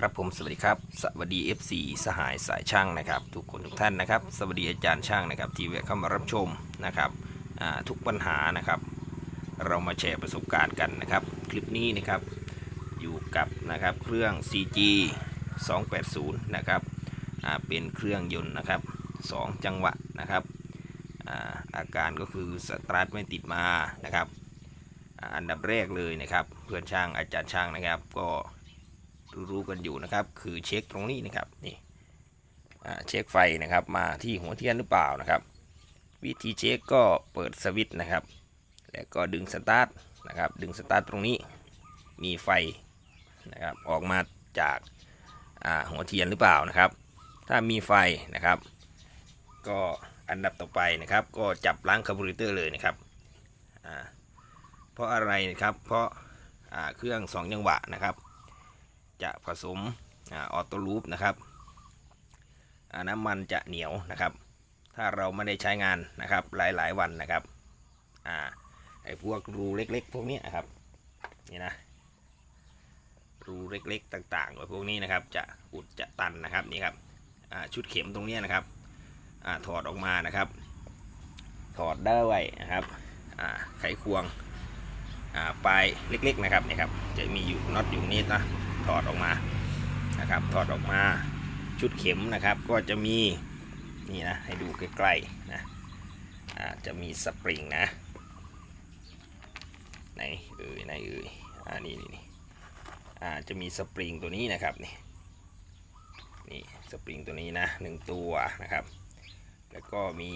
ครับผมสวัสดีครับ สวัสดี FC สหายสายช่างนะครับ ทุกคนทุกท่านนะครับ สวัสดีอาจารย์ช่างนะครับ ที่แวะเข้ามารับชมนะครับทุกปัญหานะครับ เรามาแชร์ประสบการณ์กันนะครับ คลิปนี้นะครับอยู่กับนะครับเครื่อง CG 280นะครับเป็นเครื่องยนต์นะครับ 2 จังหวะนะครับอาอาการก็คือสตาร์ทไม่ติดมานะครับ อันดับแรกเลยนะครับ เพื่อนช่างอาจารย์ช่างนะครับ ก็ รู้กันอยู่นะครับ คือเช็คตรงนี้นะครับนี่เช็คไฟนะครับมาที่หัวเทียนหรือเปล่านะครับ วิธีเช็คก็เปิดสวิตช์นะครับ แล้วก็ดึงสตาร์ทนะครับ ดึงสตาร์ทตรงนี้มีไฟนะครับออกมาจากาหัวเทียนหรือเปล่านะครับ ถ้ามีไฟนะครับ ก็อันดับต่อไปนะครับ ก็จับล้างคาร์บูเรเตอร์เลยนะครับเพราะอะไรนะครับเพราะาเครื่องสองจังหวะนะครับ จะผสมออโต้ลูปนะครับน้ำมันจะเหนียวนะครับ ถ้าเราไม่ได้ใช้งานนะครับหลายๆวันนะครับอ่าไอ้พวกรูเล็ก ๆ พวกนี้นะครับนี่นะรูเล็กๆต่างๆพวกนี้นะครับ จะอุดจะตันนะครับนี่ครับชุดเข็มตรงนี้นะครับอถอดออกมานะครับ ถอดได้ไว้นะครับไขควงปลายเล็ก ๆ นะครับนี่ครับจะมีอยู่น็อตอยู่นี้นะ ถอดออกมานะครับ ถอดออกมาชุดเข็มนะครับก็จะมีนี่นะให้ดูใกล้ๆนะจะมีสปริงนะไหนเอ่ยไหนเอ่ยอ่านี่นี่นี่อ่าจะมีสปริงตัวนี้นะครับนี่นี่สปริงตัวนี้นะหนึ่งตัวนะครับ แล้วก็มี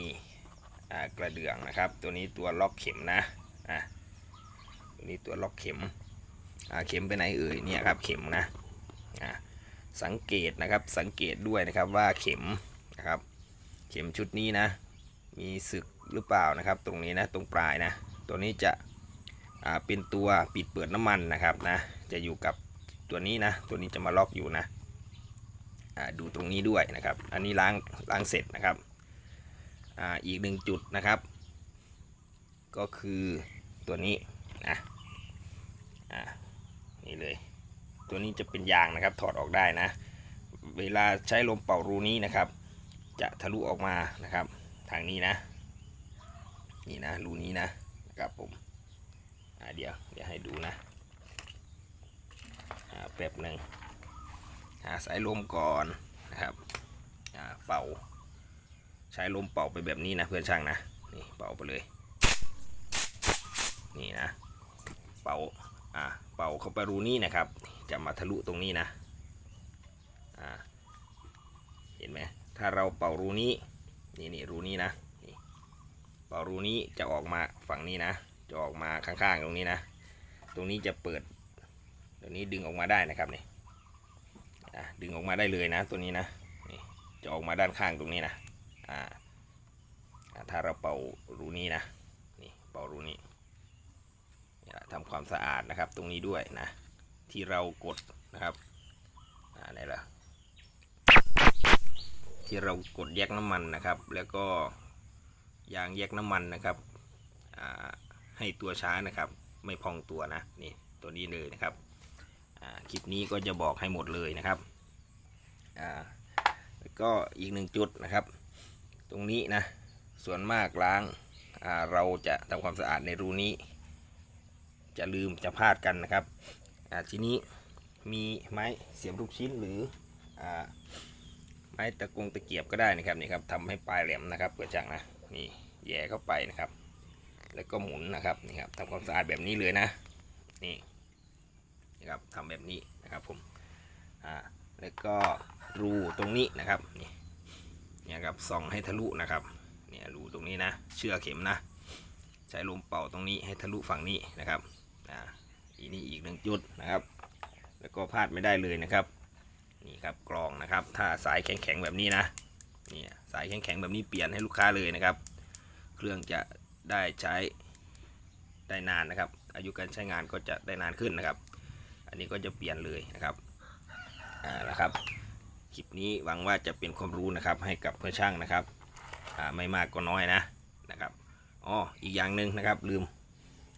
อ่ากระเดื่องนะครับ ตัวนี้ตัวล็อกเข็มนะอ่าตัวนี้ตัวล็อกเข็ม เข็มไปไหนเอ่ยเนี่ยครับเข็มนะสังเกตนะครับสังเกตด้วยนะครับว่าเข็มนะครับเข็มชุดนี้นะ มีสึกหรือเปล่านะครับ ตรงนี้นะตรงปลายนะ ตัวนี้จะอ่าเป็นตัวปิดเปิดน้ำมันนะครับนะจะอยู่กับตัวนี้นะ ตัวนี้จะมาล็อกอยู่นะอ่าดูตรงนี้ด้วยนะครับ อันนี้ล้างล้างเสร็จนะครับอ่าอีกหนึ่งจุดนะครับ ก็คือตัวนี้นะอ่า ตัวนี้จะเป็นยางนะครับถอดออกได้นะ เวลาใช้ลมเป่ารูนี้นะครับ จะทะลุออกมานะครับ ทางนี้นะ นี่นะรูนี้นะนะครับผมเดี๋ยวเดี๋ยวให้ดูนะแป๊บหนึ่งหาสายลมก่อนนะครับเป่า ใช้ลมเป่าไปแบบนี้นะเพื่อนช่างนะนี่เป่าไปเลย นี่นะ เป่า อ่าเป่าเข้าไปรูนี้นะครับ จะมาทะลุตรงนี้นะอ่าเห็นไหมถ้าเราเป่ารูนี้นี่นี่รูนี้นะนี่เป่ารูนี้จะออกมาฝั่งนี้นะจะออกมาข้างๆตรงนี้นะ ตรงนี้จะเปิดตรงนี้ดึงออกมาได้นะครับนี่ดึงออกมาได้เลยนะตัวนี้นะนี่จะออกมาด้านข้างตรงนี้นะอ่าถ้าเราเป่ารูนี้นะนี่เป่ารูนี้ ความสะอาดนะครับ ตรงนี้ด้วยนะ ที่เรากดนะครับอ่าไหนล่ะที่เรากดแยกน้ำมันนะครับ แล้วก็ยางแยกน้ำมันนะครับให้ตัวช้านะครับ ไม่พองตัวนะนี่ตัวนี้เลยนะครับคลิปนี้ก็จะบอกให้หมดเลยนะครับแล้วก็อีกหนึ่งจุดนะครับ ตรงนี้นะส่วนมากล้างาเราจะทำความสะอาดในรูนี้ จะลืมจะพลาดกันนะครับทีนี้มีไม้เสียบลูกชิ้นหรืออไม้ตะกงตะเกียบก็ได้นะครับนี่ครับทำให้ปลายแหลมนะครับเปิดจังนะนี่แย่เข้าไปนะครับ แล้วก็หมุนนะครับนี่ครับทำความสะอาดแบบนี้เลยนะนี่นะครับทำแบบนี้นะครับผมอ่าแล้วก็รูตรงนี้นะครับนี่เนี่ยครับส่องให้ทะลุนะครับเนี่ยรูตรงนี้นะ เชือกเข็มนะ ใช้ลมเป่าตรงนี้ให้ทะลุฝั่งนี้นะครับ อ่าอีนี่อีกหนึ่งจุดนะครับ แล้วก็พลาดไม่ได้เลยนะครับ นี่ครับกรองนะครับ ถ้าสายแข็งๆแบบนี้นะนี่สายแข็งๆแบบนี้เปลี่ยนให้ลูกค้าเลยนะครับ เครื่องจะได้ใช้ได้นานนะครับ อายุการใช้งานก็จะได้นานขึ้นนะครับ อันนี้ก็จะเปลี่ยนเลยนะครับอ่านะครับคลิปนี้หวังว่าจะเป็นความรู้นะครับ ให้กับเพื่อนช่างนะครับอ่าไม่มากก็น้อยนะนะครับอ๋ออีกอย่างหนึ่งนะครับลืม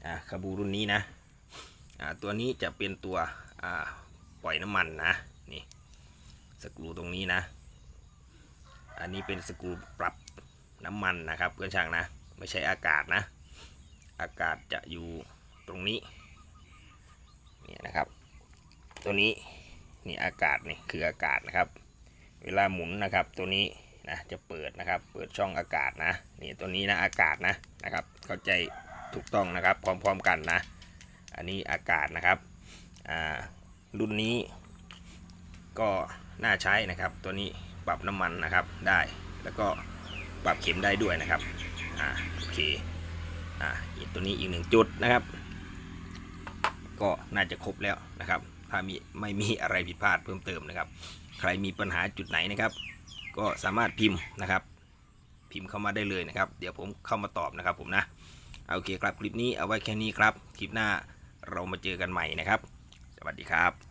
อ่าคาบูรุ่นนี้นะ ตัวนี้จะเป็นตัวปล่อยน้ำมันนะนี่สกรูตรงนี้นะ อันนี้เป็นสกรูปรับน้ำมันนะครับเพื่อนช่างนะไม่ใช่อากาศนะ อากาศจะอยู่ตรงนี้นี่นะครับ ตัวนี้นี่อากาศนี่คืออากาศนะครับ เวลาหมุนนะครับตัวนี้นะจะเปิดนะครับเปิดช่องอากาศนะนี่ตัวนี้นะอากาศนะนะครับ เข้าใจถูกต้องนะครับพร้อมๆกันนะ อันนี้อากาศนะครับอ่ารุ่นนี้ก็น่าใช้นะครับ ตัวนี้ปรับน้ำมันนะครับได้แล้วก็ปรับเข็มได้ด้วยนะครับอ่าโอเคอ่าตัวนี้อีกหนึ่งจุดนะครับ ก็น่าจะครบแล้วนะครับ ถ้ามีไม่มีอะไรผิดพลาดเพิ่มเติมนะครับ ใครมีปัญหาจุดไหนนะครับ ก็สามารถพิมพ์นะครับ พิมพ์เข้ามาได้เลยนะครับ เดี๋ยวผมเข้ามาตอบนะครับผมนะเอาโอเคครับคลิปนี้เอาไว้แค่นี้ครับคลิปหน้า เรามาเจอกันใหม่นะครับ สวัสดีครับ